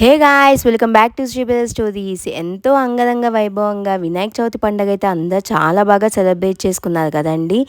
Hey guys welcome back to Sripada stories. ఎంతో అంగరంగ వైభవంగా వినాయక చవితి పండుగ అయితే అందరూ చాలా బాగా సెలబ్రేట్ చేసుకున్నారు కదండి.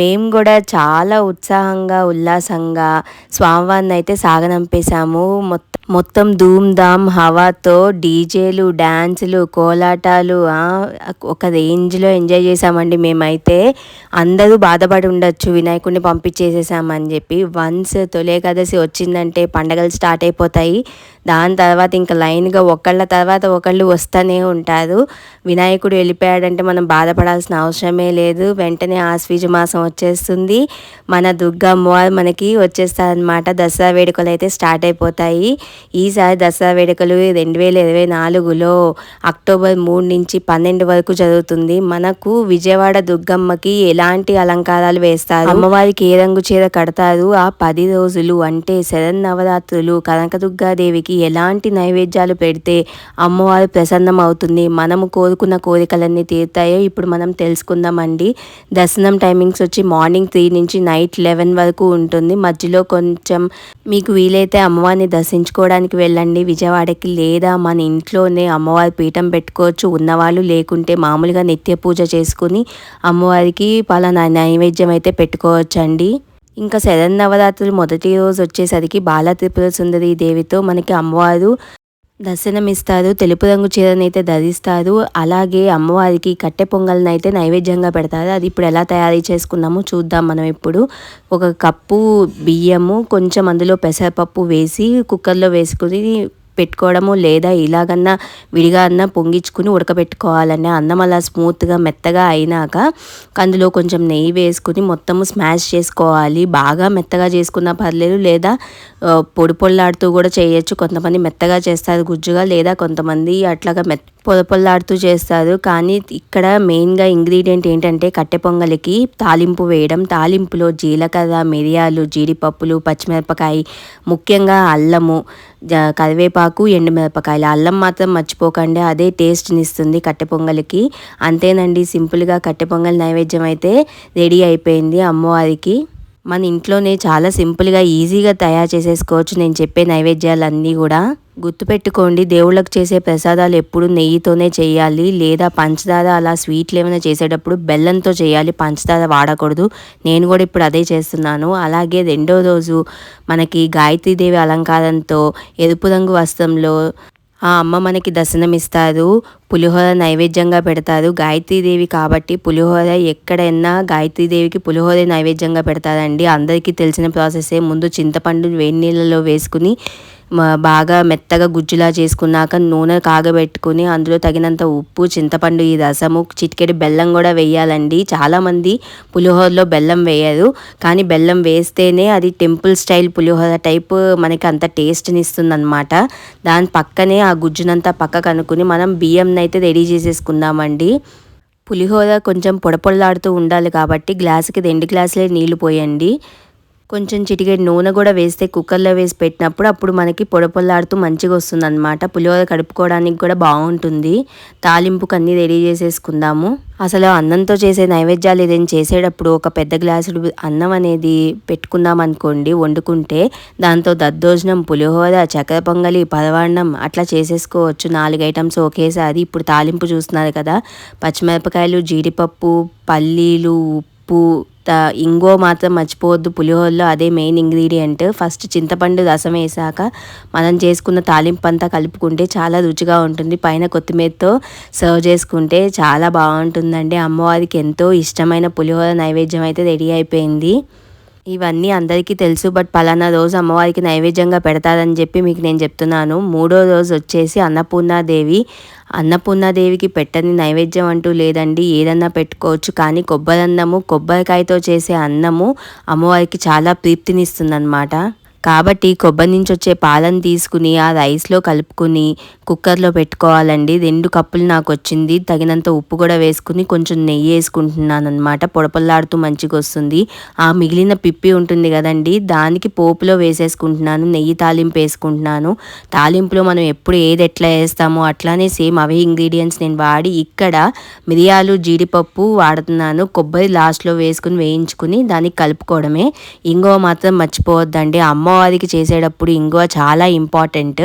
మేము కూడా చాలా ఉత్సాహంగా ఉల్లాసంగా స్వామివారిని అయితే సాగనంపేశాము. మొత్తం మొత్తం ధూమ్ ధామ్ హవాతో డీజేలు డ్యాన్సులు కోలాటాలు ఒక రేంజ్లో ఎంజాయ్ చేసామండి మేమైతే. అందరూ బాధపడి ఉండొచ్చు వినాయకుడిని పంపించేసేసామని చెప్పి. వన్స్ తొలి ఏకాదశి వచ్చిందంటే పండగలు స్టార్ట్ అయిపోతాయి. దాని తర్వాత ఇంకా లైన్గా ఒకళ్ళ తర్వాత ఒకళ్ళు వస్తూనే ఉంటారు. వినాయకుడు వెళ్ళిపోయాడంటే మనం బాధపడాల్సిన అవసరమే లేదు. వెంటనే ఆశ్వీజ మాసం వచ్చేస్తుంది. మన దుర్గమ్మవారు మనకి వచ్చేస్తారనమాట దసరా వేడుకలు అయితే స్టార్ట్ అయిపోతాయి. ఈసారి దసరా వేడుకలు రెండు వేల ఇరవై నాలుగులో అక్టోబర్ మూడు నుంచి పన్నెండు వరకు జరుగుతుంది. మనకు విజయవాడ దుర్గమ్మకి ఎలాంటి అలంకారాలు వేస్తారు? అమ్మవారికి ఏ రంగు చీర కడతారు? ఆ పది రోజులు అంటే శరణ్ నవరాత్రులు కనకదుర్గాదేవికి ఎలాంటి నైవేద్యాలు పెడితే అమ్మవారు ప్రసన్నం అవుతుంది? మనము కోరుకున్న కోరికలన్నీ తీరుతాయో ఇప్పుడు మనం తెలుసుకుందామండి. దర్శనం టైమింగ్స్ వచ్చి మార్నింగ్ త్రీ నుంచి నైట్ లెవెన్ వరకు ఉంటుంది. మధ్యలో కొంచెం మీకు వీలైతే అమ్మవారిని దర్శించుకో దర్శించుకోవడానికి వెళ్ళండి. విజయవాడకి లేదా మన ఇంట్లోనే అమ్మవారి పీఠం పెట్టుకోవచ్చు. ఉన్నవాళ్ళు లేకుంటే మామూలుగా నిత్య పూజ చేసుకుని అమ్మవారికి పలానా నైవేద్యం అయితే పెట్టుకోవచ్చండి. ఇంకా శరన్నవరాత్రులు మొదటి రోజు వచ్చేసరికి బాల త్రిపుర సుందరి దేవితో మనకి అమ్మవారు దర్శనమిస్తారు తెలుపు రంగు చీరనైతే ధరిస్తారు. అలాగే అమ్మవారికి కట్టె పొంగల్ని అయితే నైవేద్యంగా పెడతారు. అది ఇప్పుడు ఎలా తయారీ చేసుకున్నామో చూద్దాం మనం ఇప్పుడు. ఒక కప్పు బియ్యము కొంచెం అందులో పెసరపప్పు వేసి కుక్కర్లో వేసుకుని పెట్టుకోవడము లేదా ఇలాగన్నా విడిగా అన్న పొంగించుకుని ఉడకబెట్టుకోవాలని అన్నం అలా స్మూత్గా మెత్తగా అయినాక అందులో కొంచెం నెయ్యి వేసుకుని మొత్తము స్మాష్ చేసుకోవాలి. బాగా మెత్తగా చేసుకున్నా పర్లేదు లేదా పొడి పొళ్ళాడుతూ కూడా చేయొచ్చు. కొంతమంది మెత్తగా చేస్తారు గుజ్జుగా లేదా కొంతమంది అట్లాగా మెత్త పొలపొల్లాడుతూ చేస్తారు కానీ ఇక్కడ మెయిన్గా ఇంగ్రీడియంట్ ఏంటంటే కట్టె పొంగలికి తాలింపు వేయడం. తాలింపులో జీలకర్ర మిరియాలు జీడిపప్పులు పచ్చిమిరపకాయ ముఖ్యంగా అల్లము కరివేపాకు ఎండుమిరపకాయలు. అల్లం మాత్రం మర్చిపోకండి. అదే టేస్ట్ని ఇస్తుంది కట్టె పొంగలికి. అంతేనండి సింపుల్గా కట్టె పొంగల్ నైవేద్యం అయితే రెడీ అయిపోయింది అమ్మవారికి. మన ఇంట్లోనే చాలా సింపుల్గా ఈజీగా తయారు చేసేసుకోవచ్చు. నేను చెప్పే నైవేద్యాలన్నీ కూడా గుర్తుపెట్టుకోండి. దేవుళ్ళకు చేసే ప్రసాదాలు ఎప్పుడు నెయ్యితోనే చేయాలి. లేదా పంచదార అలా స్వీట్లు ఏమైనా చేసేటప్పుడు బెల్లంతో చేయాలి. పంచదార వాడకూడదు. నేను కూడా ఇప్పుడు అదే చేస్తున్నాను. అలాగే రెండో రోజు మనకి గాయత్రీదేవి అలంకారంతో ఎరుపు రంగు వస్త్రంలో ఆ అమ్మ మనకి దర్శనమిస్తారు. పులిహోర నైవేద్యంగా పెడతారు. గాయత్రీదేవి కాబట్టి పులిహోర ఎక్కడైనా గాయత్రీదేవికి పులిహోర నైవేద్యంగా పెడతారండి. అందరికీ తెలిసిన ప్రాసెసే. ముందు చింతపండు వేడి నీళ్ళలో వేసుకుని బాగా మెత్తగా గుజ్జులా చేసుకున్నాక నూనె కాగబెట్టుకుని అందులో తగినంత ఉప్పు చింతపండు ఈ రసము చిటికెడు బెల్లం కూడా వేయాలండి. చాలామంది పులిహోరలో బెల్లం వేయరు. కానీ బెల్లం వేస్తేనే అది టెంపుల్ స్టైల్ పులిహోర టైప్ మనకి అంత టేస్ట్ని ఇస్తుందన్నమాట. దాని పక్కనే ఆ గుజ్జునంతా పక్కకు అనుకుని మనం బియ్యం బియ్యంని అయితే రెడీ చేసేసుకుందామండి పులిహోర కొంచెం పొడపొడలాడుతూ ఉండాలి కాబట్టి గ్లాసుకి రెండు గ్లాసులే నీళ్ళు పోయండి. కొంచెం చిటికెడు నూనె కూడా వేస్తే కుక్కర్లో వేసి పెట్టినప్పుడు అప్పుడు మనకి పొడపొల్లాడుతూ మంచిగా వస్తుంది అనమాట పులిహోర కడుపుకోవడానికి కూడా బాగుంటుంది. తాలింపుకు అన్నీ రెడీ చేసేసుకుందాము. అసలు అన్నంతో చేసే నైవేద్యాలు ఏదైనా చేసేటప్పుడు ఒక పెద్ద గ్లాసుడు అన్నం అనేది పెట్టుకుందాం అనుకోండి వండుకుంటే దాంతో దద్దోజనం పులిహోర చక్కెర పొంగలి పరవాన్నం అట్లా చేసేసుకోవచ్చు. నాలుగు ఐటమ్స్ ఒకేసారి. ఇప్పుడు తాలింపు చూస్తున్నారు కదా. పచ్చిమిరపకాయలు జీడిపప్పు పల్లీలు ఉప్పు ఇంగో మాత్రం మర్చిపోవద్దు. పులిహోరలో అదే మెయిన్ ఇంగ్రీడియంట్ ఫస్ట్ చింతపండు రసం వేసాక మనం చేసుకున్న తాలింపు అంతా కలుపుకుంటే చాలా రుచిగా ఉంటుంది. పైన కొత్తిమీరతో సర్వ్ చేసుకుంటే చాలా బాగుంటుందండి. అమ్మవారికి ఎంతో ఇష్టమైన పులిహోర నైవేద్యం అయితే రెడీ అయిపోయింది. ఇవన్నీ అందరికీ తెలుసు బట్ పలానా రోజు అమ్మవారికి నైవేద్యంగా పెడతారని చెప్పి మీకు నేను చెప్తున్నాను. మూడో రోజు వచ్చేసి అన్నపూర్ణాదేవి. అన్నపూర్ణాదేవికి పెట్టని నైవేద్యం అంటూ లేదండి. ఏదన్నా పెట్టుకోవచ్చు. కానీ కొబ్బరి అన్నము కొబ్బరికాయతో చేసే అన్నము అమ్మవారికి చాలా ప్రీప్తినిస్తుందన్నమాట కాబట్టి కొబ్బరి నుంచి వచ్చే పాలను తీసుకుని ఆ రైస్లో కలుపుకుని కుక్కర్లో పెట్టుకోవాలండి. రెండు కప్పులు నాకు వచ్చింది తగినంత ఉప్పు కూడా వేసుకుని కొంచెం నెయ్యి వేసుకుంటున్నాను అనమాట పొడపల్లాడుతూ మంచిగా వస్తుంది ఆ మిగిలిన పిప్పి ఉంటుంది కదండి. దానికి పోపులో వేసేసుకుంటున్నాను. నెయ్యి తాలింపు వేసుకుంటున్నాను. తాలింపులో మనం ఎప్పుడు ఏది ఎట్లా వేస్తామో అట్లానే సేమ్ అవే ఇంగ్రీడియంట్స్ నేను వాడి ఇక్కడ మిరియాలు జీడిపప్పు వాడుతున్నాను. కొబ్బరి లాస్ట్లో వేసుకుని వేయించుకుని దానికి కలుపుకోవడమే. ఇంగువ మాత్రం మర్చిపోవద్దండి. అమ్మవారికి చేసేటప్పుడు ఇంగువ చాలా ఇంపార్టెంట్.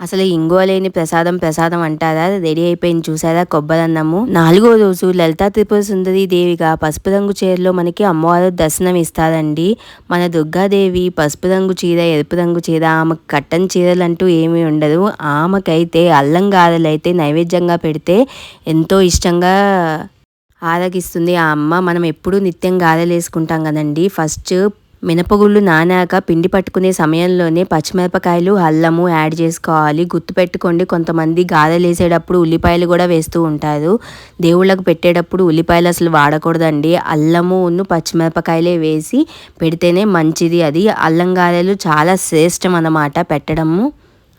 అసలు ఇంగువ లేని ప్రసాదం ప్రసాదం అంటారా? రెడీ అయిపోయింది చూసారా? కొబ్బరన్నము. నాలుగో రోజు లలితా త్రిపుర సుందరి దేవిగా పసుపు రంగు చీరలో మనకి అమ్మవారు దర్శనం ఇస్తారండి. మన దుర్గాదేవి పసుపు రంగు చీర ఎరుపు రంగు చీర ఆమెకు కట్టన్ చీరలు అంటూ ఏమీ ఉండదు. ఆమెకైతే అల్లం గారెలు అయితే నైవేద్యంగా పెడితే ఎంతో ఇష్టంగా ఆరగిస్తుంది. ఆ అమ్మ మనం ఎప్పుడూ నిత్యం గారెలు వేసుకుంటాం కదండి. ఫస్ట్ మినపగుళ్ళు నానాక పిండి పట్టుకునే సమయంలోనే పచ్చిమిరపకాయలు అల్లము యాడ్ చేసుకోవాలి. గుర్తుపెట్టుకోండి కొంతమంది గారెలు వేసేటప్పుడు ఉల్లిపాయలు కూడా వేస్తూ ఉంటారు. దేవుళ్ళకు పెట్టేటప్పుడు ఉల్లిపాయలు అసలు వాడకూడదండి. అల్లము పచ్చిమిరపకాయలే వేసి పెడితేనే మంచిది అది. అల్లం గారెలు చాలా శ్రేష్టం అన్నమాట పెట్టడము.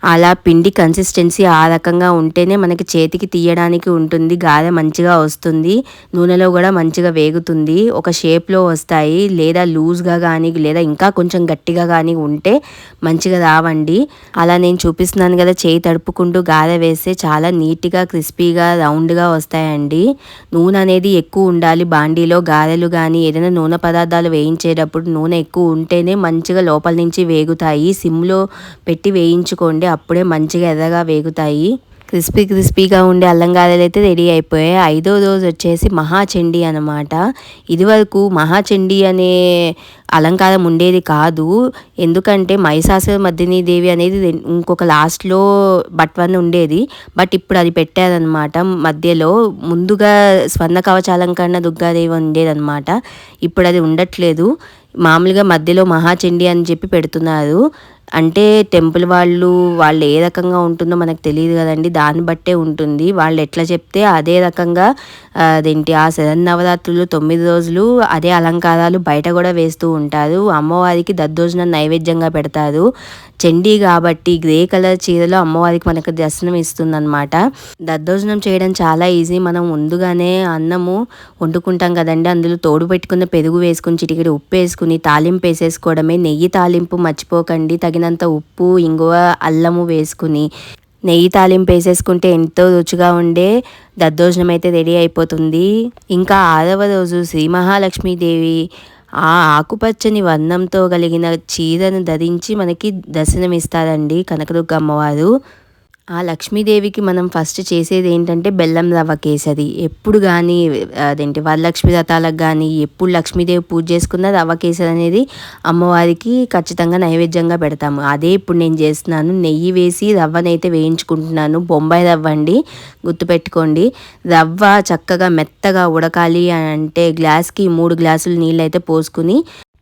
అలా పిండి కన్సిస్టెన్సీ ఆ రకంగా ఉంటేనే మనకి చేతికి తీయడానికి ఉంటుంది గారె మంచిగా వస్తుంది నూనెలో కూడా మంచిగా వేగుతుంది ఒక షేప్లో వస్తాయి లేదా లూజ్గా కానీ లేదా ఇంకా కొంచెం గట్టిగా కానీ ఉంటే మంచిగా రావండి. అలా నేను చూపిస్తున్నాను కదా చేయి తడుపుకుంటూ గారె వేస్తే చాలా నీట్గా క్రిస్పీగా రౌండ్గా వస్తాయండి. నూనె అనేది ఎక్కువ ఉండాలి బాండీలో గారెలు కానీ ఏదైనా నూనె పదార్థాలు వేయించేటప్పుడు నూనె ఎక్కువ ఉంటేనే మంచిగా లోపల నుంచి వేగుతాయి. సిమ్లో పెట్టి వేయించుకోండి అప్పుడే మంచిగా ఎర్రగా వేగుతాయి. క్రిస్పీ క్రిస్పీగా ఉండే అల్లం గారెలు అయితే రెడీ అయిపోయాయి. ఐదో రోజు వచ్చేసి మహాచండి అనమాట ఇదివరకు మహాచండి అనే అలంకారం ఉండేది కాదు. ఎందుకంటే మైసాసుర మద్దిని దేవి అనేది ఇంకొక లాస్ట్లో బట్ వన్ ఉండేది. బట్ ఇప్పుడు అది పెట్టారనమాట మధ్యలో ముందుగా స్వర్ణ కవచాలంకరణ దుర్గాదేవి ఉండేదన్నమాట. ఇప్పుడు అది ఉండట్లేదు. మామూలుగా మధ్యలో మహాచండి అని చెప్పి పెడుతున్నారు. అంటే టెంపుల్ వాళ్ళు వాళ్ళు ఏ రకంగా ఉంటుందో మనకు తెలియదు కదండి. దాన్ని బట్టే ఉంటుంది. వాళ్ళు ఎట్లా చెప్తే అదే రకంగా అదేంటి ఆ నవరాత్రులు తొమ్మిది రోజులు అదే అలంకారాలు బయట కూడా వేస్తూ ఉంటారు. అమ్మవారికి దద్దోజనం నైవేద్యంగా పెడతారు. చండీ కాబట్టి గ్రే కలర్ చీరలో అమ్మవారికి మనకు దర్శనం ఇస్తుందన్నమాట. దద్దోజనం చేయడం చాలా ఈజీ. మనం ముందుగానే అన్నము వండుకుంటాం కదండి. అందులో తోడు పెట్టుకున్న పెరుగు వేసుకుని చిటికెడు ఉప్పు వేసుకుని తాలింపు వేసేసుకోవడమే. నెయ్యి తాలింపు మర్చిపోకండి. తగిన తగినంత ఉప్పు ఇంగువ అల్లము వేసుకుని నెయ్యి తాలింపు వేసేసుకుంటే ఎంతో రుచిగా ఉండే దద్దోజనం అయితే రెడీ అయిపోతుంది. ఇంకా ఆరవ రోజు శ్రీ మహాలక్ష్మీదేవి ఆ ఆకుపచ్చని వర్ణంతో కలిగిన చీరను ధరించి మనకి దర్శనమిస్తారండి కనకదుర్గ అమ్మవారు. ఆ లక్ష్మీదేవికి మనం ఫస్ట్ చేసేది ఏంటంటే బెల్లం రవ్వ కేసరి. ఎప్పుడు కానీ అదేంటి వరలక్ష్మి రథాలకు కానీ ఎప్పుడు లక్ష్మీదేవి పూజ చేసుకున్న రవ్వ కేసరి అనేది అమ్మవారికి ఖచ్చితంగా నైవేద్యంగా పెడతాము. అదే ఇప్పుడు నేను చేస్తున్నాను. నెయ్యి వేసి రవ్వనైతే వేయించుకుంటున్నాను. బొంబాయి రవ్వ అండి గుర్తుపెట్టుకోండి. రవ్వ చక్కగా మెత్తగా ఉడకాలి అంటే గ్లాస్కి మూడు గ్లాసులు నీళ్ళు అయితే పోసుకుని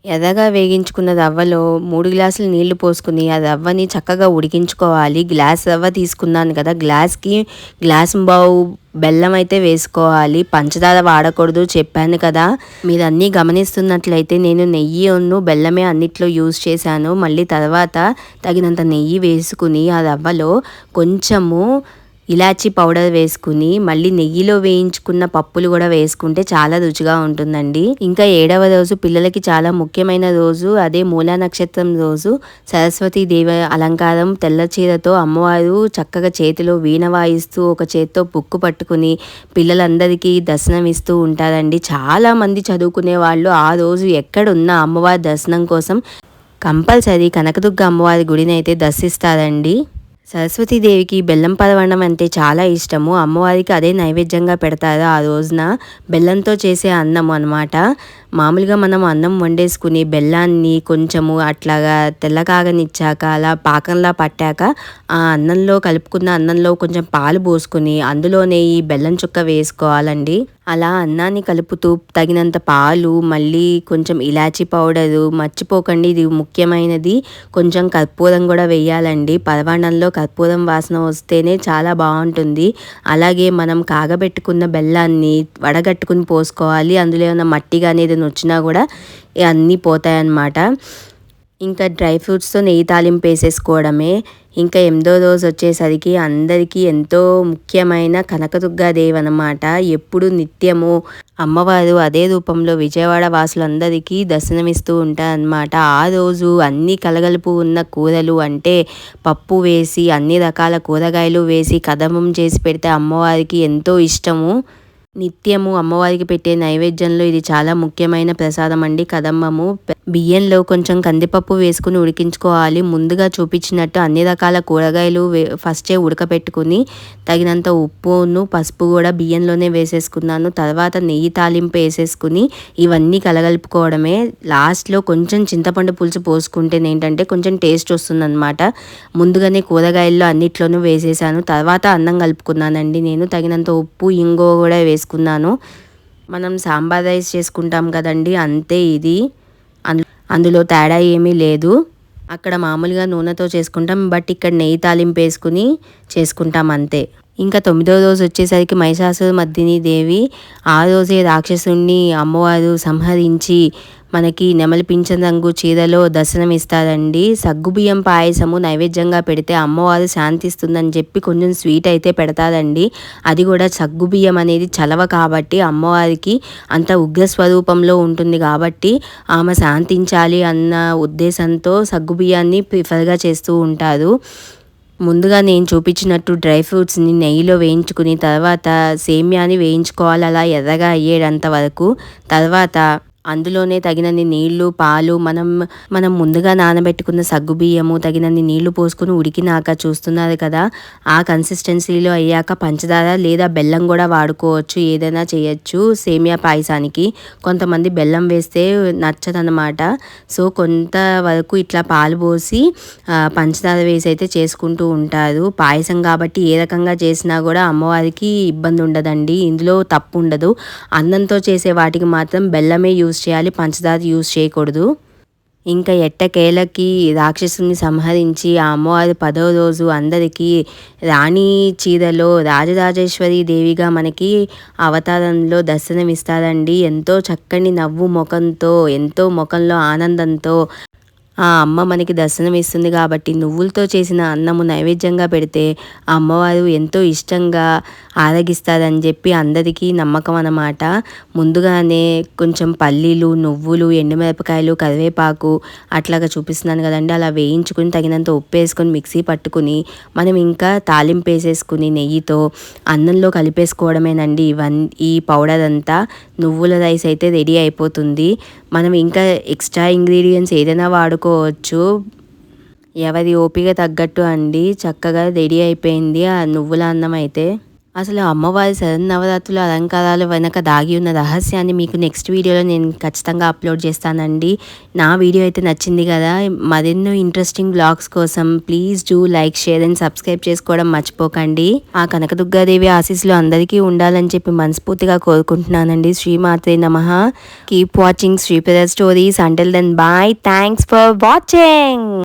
ఎర్రగా వేగించుకున్న రవ్వలో మూడు గ్లాసులు నీళ్ళు పోసుకుని ఆ రవ్వని చక్కగా ఉడికించుకోవాలి. గ్లాస్ రవ్వ తీసుకున్నాను కదా గ్లాస్కి గ్లాస్ బావు బెల్లం అయితే వేసుకోవాలి. పంచదార వాడకూడదు చెప్పాను కదా. మీరు అన్నీ గమనిస్తున్నట్లయితే నేను నెయ్యి ఉన్ను బెల్లమే అన్నిట్లో యూజ్ చేశాను. మళ్ళీ తర్వాత తగినంత నెయ్యి వేసుకుని ఆ రవ్వలో కొంచెము ఇలాచీ పౌడర్ వేసుకుని మళ్ళీ నెయ్యిలో వేయించుకున్న పప్పులు కూడా వేసుకుంటే చాలా రుచిగా ఉంటుందండి. ఇంకా ఏడవ రోజు పిల్లలకి చాలా ముఖ్యమైన రోజు అదే మూలా నక్షత్రం రోజు. సరస్వతి దేవి అలంకారం తెల్ల చీరతో అమ్మవారు చక్కగా చేతిలో వీణ వాయిస్తూ ఒక చేత్తో బుక్కు పట్టుకుని పిల్లలందరికీ దర్శనం ఇస్తూ ఉంటారండి. చాలా మంది చదువుకునే వాళ్ళు ఆ రోజు ఎక్కడున్న అమ్మవారి దర్శనం కోసం కంపల్సరీ కనకదుర్గ అమ్మవారి గుడిని అయితే దర్శిస్తారండి. సరస్వతీదేవికి బెల్లం పరవణం అంటే చాలా ఇష్టము. అమ్మవారికి అదే నైవేద్యంగా పెడతారు ఆ రోజున బెల్లంతో చేసే అన్నం అనమాట మామూలుగా మనం అన్నం వండేసుకుని బెల్లాన్ని కొంచెము అట్లాగా తెల్లకాగనిచ్చాక అలా పాకంలా పట్టాక ఆ అన్నంలో కలుపుకున్న అన్నంలో కొంచెం పాలు పోసుకుని అందులోనే ఈ బెల్లం చుక్క వేసుకోవాలండి. అలా అన్నాన్ని కలుపుతూ తగినంత పాలు మళ్ళీ కొంచెం ఇలాచీ పౌడరు మర్చిపోకండి ఇది ముఖ్యమైనది. కొంచెం కర్పూరం కూడా వేయాలండి. పరవాణంలో కర్పూరం వాసన వస్తేనే చాలా బాగుంటుంది. అలాగే మనం కాగబెట్టుకున్న బెల్లాన్ని వడగట్టుకుని పోసుకోవాలి. అందులో ఏమైనా మట్టి కానీ ఏదైనా వచ్చినా కూడా అన్నీ పోతాయన్నమాట. ఇంకా డ్రై ఫ్రూట్స్తో నెయ్యి తాలింపు వేసేసుకోవడమే. ఇంకా ఎనిమిదో రోజు వచ్చేసరికి అందరికీ ఎంతో ముఖ్యమైన కనకదుర్గాదేవి అనమాట ఎప్పుడు నిత్యము అమ్మవారు అదే రూపంలో విజయవాడ వాసులందరికీ దర్శనమిస్తూ ఉంటారనమాట ఆ రోజు అన్ని కలగలుపు ఉన్న కూరలు అంటే పప్పు వేసి అన్ని రకాల కూరగాయలు వేసి కదమం చేసి పెడితే అమ్మవారికి ఎంతో ఇష్టము. నిత్యము అమ్మవారికి పెట్టే నైవేద్యంలో ఇది చాలా ముఖ్యమైన ప్రసాదం అండి. కదమ్మము బియ్యంలో కొంచెం కందిపప్పు వేసుకుని ఉడికించుకోవాలి. ముందుగా చూపించినట్టు అన్ని రకాల కూరగాయలు ఫస్టే ఉడకపెట్టుకుని తగినంత ఉప్పును పసుపు కూడా బియ్యంలోనే వేసేసుకున్నాను. తర్వాత నెయ్యి తాలింపు వేసేసుకుని ఇవన్నీ కలగలుపుకోవడమే. లాస్ట్లో కొంచెం చింతపండు పులుసు పోసుకుంటే ఏంటంటే కొంచెం టేస్ట్ వస్తుందన్నమాట. ముందుగానే కూరగాయల్లో అన్నిట్లోనూ వేసేసాను. తర్వాత అన్నం కలుపుకున్నానండి నేను. తగినంత ఉప్పు ఇంగో కూడా వేసుకున్నాను. మనం సాంబార్ రైస్ చేసుకుంటాం కదండి అంతే ఇది. అందులో తేడా ఏమీ లేదు. అక్కడ మామూలుగా నూనెతో చేసుకుంటాం బట్ ఇక్కడ నెయ్యి తాలింపు వేసుకుని చేసుకుంటాం అంతే. ఇంకా తొమ్మిదో రోజు వచ్చేసరికి మహిషాసుర మద్దిని దేవి ఆ రోజే రాక్షసుణ్ణి అమ్మవారు సంహరించి మనకి నెమలి రంగు చీరలో దర్శనం ఇస్తారండి. సగ్గుబియ్యం పాయసము నైవేద్యంగా పెడితే అమ్మవారు శాంతిస్తుందని చెప్పి కొంచెం స్వీట్ అయితే పెడతారండి. అది కూడా సగ్గుబియ్యం అనేది చలవ కాబట్టి అమ్మవారికి అంత ఉగ్ర స్వరూపంలో ఉంటుంది కాబట్టి ఆమె శాంతించాలి అన్న ఉద్దేశంతో సగ్గుబియ్యాన్ని ప్రిఫర్గా చేస్తూ ఉంటారు. ముందుగా నేను చూపించినట్టు డ్రై ఫ్రూట్స్ని నెయ్యిలో వేయించుకుని తర్వాత సేమ్యాని వేయించుకోవాలి. అలా ఎర్రగా అయ్యేటంత వరకు తర్వాత అందులోనే తగినన్ని నీళ్ళు పాలు మనం మనం ముందుగా నానబెట్టుకున్న సగ్గుబియ్యము తగినన్ని నీళ్ళు పోసుకుని ఉడికినాక చూస్తున్నారు కదా ఆ కన్సిస్టెన్సీలో అయ్యాక పంచదార లేదా బెల్లం కూడా వాడుకోవచ్చు ఏదైనా చేయొచ్చు. సేమియా పాయసానికి కొంతమంది బెల్లం వేస్తే నచ్చదనమాట సో కొంతవరకు ఇట్లా పాలు పోసి పంచదార వేసి అయితే చేసుకుంటూ ఉంటారు. పాయసం కాబట్టి ఏ రకంగా చేసినా కూడా అమ్మవారికి ఇబ్బంది ఉండదండి ఇందులో తప్పు ఉండదు అన్నంతో చేసే వాటికి మాత్రం బెల్లమే యూస్ యూస్ చేయాలి పంచదార యూస్ చేయకూడదు. ఇంకా ఎట్టకేలకి రాక్షసుని సంహరించి ఆ అమ్మవారి పదో రోజు అందరికీ రాణి చీరలో రాజరాజేశ్వరి దేవిగా మనకి అవతారంలో దర్శనమిస్తారండి. ఎంతో చక్కని నవ్వు ముఖంతో ఎంతో ముఖంలో ఆనందంతో ఆ అమ్మ మనకి దర్శనం ఇస్తుంది కాబట్టి నువ్వులతో చేసిన అన్నము నైవేద్యంగా పెడితే ఆ అమ్మవారు ఎంతో ఇష్టంగా ఆరగిస్తారని చెప్పి అందరికీ నమ్మకం అన్నమాట. ముందుగానే కొంచెం పల్లీలు నువ్వులు ఎండుమిరపకాయలు కరివేపాకు అట్లాగా చూపిస్తున్నాను కదండి. అలా వేయించుకుని తగినంత ఉప్పు వేసుకొని మిక్సీ పట్టుకుని మనం ఇంకా తాలింపు వేసేసుకుని నెయ్యితో అన్నంలో కలిపేసుకోవడమేనండి. ఇవన్నీ ఈ పౌడర్ అంతా నువ్వుల రైస్ అయితే రెడీ అయిపోతుంది. మనం ఇంకా ఎక్స్ట్రా ఇంగ్రీడియంట్స్ ఏదైనా వాడుకోవచ్చు. ఎవరి ఓపిక తగ్గట్టు అండి. చక్కగా రెడీ అయిపోయింది ఆ నువ్వుల అన్నం అయితే. అసలు అమ్మవారి శరన్నవరాత్రుల అలంకారాల వెనక దాగి ఉన్న రహస్యాన్ని మీకు నెక్స్ట్ వీడియోలో నేను ఖచ్చితంగా అప్లోడ్ చేస్తానండి. నా వీడియో అయితే నచ్చింది కదా. మరెన్నో ఇంట్రెస్టింగ్ బ్లాగ్స్ కోసం please do like share and subscribe చేసుకోవడం మర్చిపోకండి. ఆ కనకదుర్గాదేవి ఆశీస్సులు అందరికీ ఉండాలని చెప్పి మనస్ఫూర్తిగా కోరుకుంటున్నానండి. శ్రీమాత్రే నమ. Keep watching Sriprada stories until then bye thanks for watching